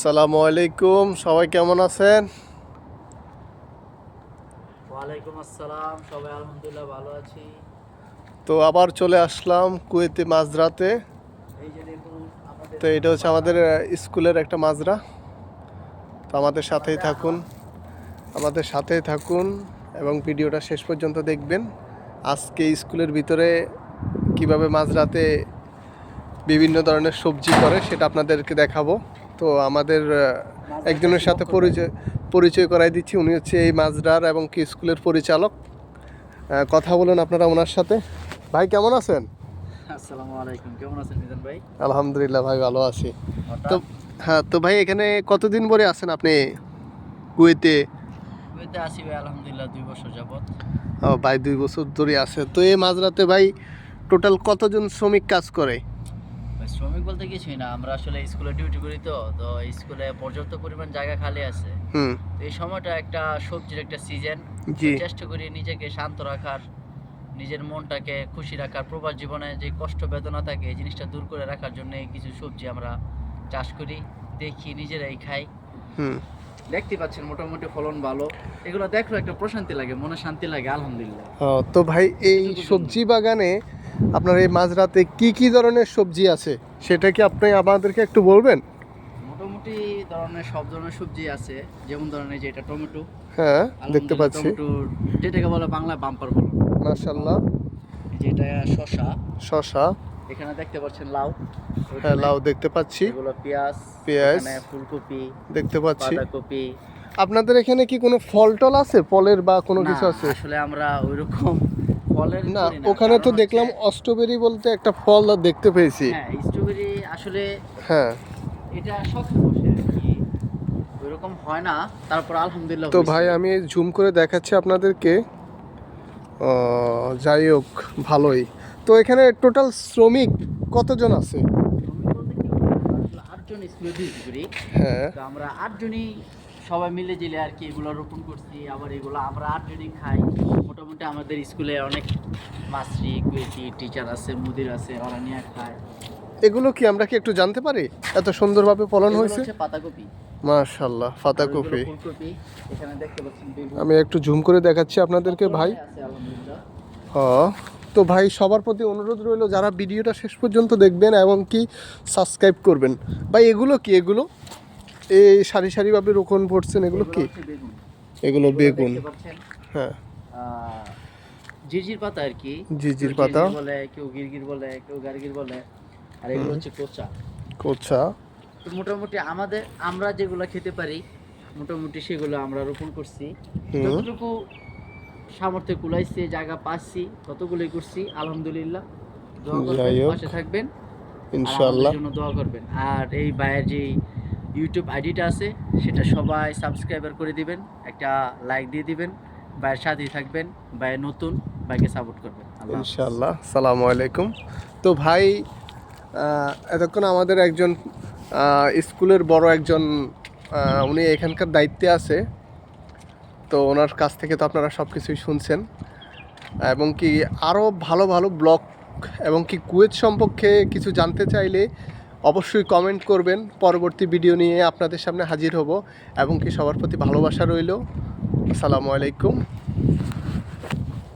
আসসালামু আলাইকুম সবাই কেমন আছেন? ওয়ালাইকুম আসসালাম সবাই আলহামদুলিল্লাহ ভালো আছি। তো আবার চলে আসলাম কুয়েতে মাজরাতে তো এটা হচ্ছে আমাদের স্কুলের একটা মাজরা তো আমাদের সাথেই থাকুন আমাদের সাথেই থাকুন এবং ভিডিওটা শেষ পর্যন্ত দেখবেন। আজকে স্কুলের ভিতরে কীভাবে মাজরাতে বিভিন্ন ধরনের সবজি করে সেটা আপনাদেরকে দেখাবো। তো আমাদের একজনের সাথে পরিচয় পরিচয় করাই দিচ্ছি। উনি হচ্ছে এই মাজরার এবং কি স্কুলের পরিচালক। কথা বলুন আপনারা ওনার সাথে। ভাই কেমন আছেন? আসসালামু আলাইকুম। কেমন আছেন মিজান ভাই? আলহামদুলিল্লাহ ভাই ভালো আছি। তো হ্যাঁ তো ভাই এখানে কতদিন পরে আছেন আপনি কুয়েতে? কুয়েতে আসি ভাই আলহামদুলিল্লাহ দুই বছর যাবত ও, ভাই দুই বছর ধরে আছে তো এই মাঝরাতে ভাই টোটাল কতজন শ্রমিক কাজ করে? শ্রমিক বলতে কিছুই না। আমরা আসলে স্কুলে ডিউটি করি তো তো স্কুলে পর্যাপ্ত পরিমাণ জায়গা খালি আছে। হুম। তো এই সময়টা একটা সবজির একটা সিজন জি। চেষ্টা করি নিজেকে শান্ত রাখার নিজের মনটাকে খুশি রাখার প্রবাস জীবনে যে কষ্ট বেদনা থাকে এই জিনিসটা দূর করে রাখার জন্য কিছু সবজি আমরা চাষ করি দেখি নিজেরাই খাই। হুম। দেখতে পাচ্ছেন মোটামুটি ফলন ভালো। এগুলো দেখল একটা প্রশান্তি লাগে মনে শান্তি লাগে আলহামদুলিল্লাহ। তো ভাই এই সবজি বাগানে আপনার এই মাঝরাতে কি কি ধরনের সবজি আছে? সেটা কি আপনি আমাদেরকে একটু বলবেন? মোটামুটি ধরনের সব ধরনের সবজি আছে। যেমন ধরনের যে এটা টমেটো। হ্যাঁ দেখতে পাচ্ছি। টমেটো যেটাকে বলে বাংলায় বাম্পার ফলন মাশাল্লাহ এই যে এটা শশা শশা এখানে দেখতে পাচ্ছেন লাউ। হ্যাঁ লাউ দেখতে পাচ্ছি। এগুলো পেঁয়াজ পেঁয়াজ। ফুলকপি দেখতে পাচ্ছি। বাঁধাকপি। আপনাদের এখানে কি কোনো ফল টল আছে? ফলের বা কোনো কিছু আছে? আসলে আমরা ওইরকম ফলের না ওখানে তো দেখলাম অস্ট্রবেরি বলতে একটা ফল দেখতে পেয়েছি। হ্যাঁ স্ট্রবেরি আসলে হ্যাঁ। এটা শখে বসে ওইরকম হয় না তারপর আলহামদুলিল্লাহ তো ভাই আমি জুম করে দেখাচ্ছি আপনাদেরকে। যাই হোক ভালোই। তো এখানে টোটাল শ্রমিক কতজন আছে? হ্যাঁ। আমরা আটজনই সবাই মিলে জিলে আর কি এগুলো রোপণ করছি আবার এগুলো আমরা আটজনই খাই। মোটামুটি আমাদের স্কুলে অনেক মাস্টারি কুয়েতি টিচার আছে মুদির আছে ওরা নিয়ে খায়। এগুলো কি আমরা কি একটু জানতে পারি? এত সুন্দরভাবে ফলন হয়েছে? পাতাকপি। মাশাল্লাহ আর পাতা ওইগুলো কপি ফুলকপি এখানে দেখতে পাচ্ছেন আমি একটু জুম করে দেখাচ্ছি আপনাদেরকে ভাই। হ তো ভাই সবার প্রতি অনুরোধ রইল যারা ভিডিওটা শেষ পর্যন্ত দেখবেন এবং কি সাবস্ক্রাইব করবেন। ভাই এগুলো কি? এগুলো? এই সারি সারিভাবে রোপণ করছেন এগুলো কি? এগুলো বেগুন। হ্যাঁ। আহ, জিরজির পাতা আর কি। জিজির পাতা। বলে কেউ গিরগির বলে কেউ গার্গির বলে আর এগুলো হচ্ছে কোচা। কোচা। মোটামুটি আমাদের আমরা যেগুলো খেতে পারি মোটামুটি সেগুলো আমরা রোপণ করছি। যতটুকু সামর্থ্যে কুলাইছে জায়গা পাচ্ছি ততগুলোই করছি আলহামদুলিল্লাহ। দোয়া করবেন পাশে থাকবেন ইনশাআল্লাহ। জন্য দোয়া করবেন। আর এই ভাইয়ের যে ইউটিউব আইডিটা আছে, সেটা সবাই সাবস্ক্রাইবার করে দিবেন, একটা লাইক দিয়ে দিবেন, ভাইয়ের সাথেই থাকবেন, ভাইয়ের নতুন ভাইকে সাপোর্ট করবেন। আল্লাহ ইনশাআল্লাহ, সালামু আলাইকুম। তো ভাই এতক্ষণ আমাদের একজন স্কুলের বড় একজন উনি এখানকার দায়িত্বে আছে। তো ওনার কাছ থেকে তো আপনারা সব কিছুই শুনছেন। এবং কি আরও ভালো ভালো ব্লগ এবং কি কুয়েত সম্পর্কে কিছু জানতে চাইলে অবশ্যই কমেন্ট করবেন। পরবর্তী ভিডিও নিয়ে আপনাদের সামনে হাজির হব এবং কি সবার প্রতি ভালোবাসা রইল। আসসালামু আলাইকুম।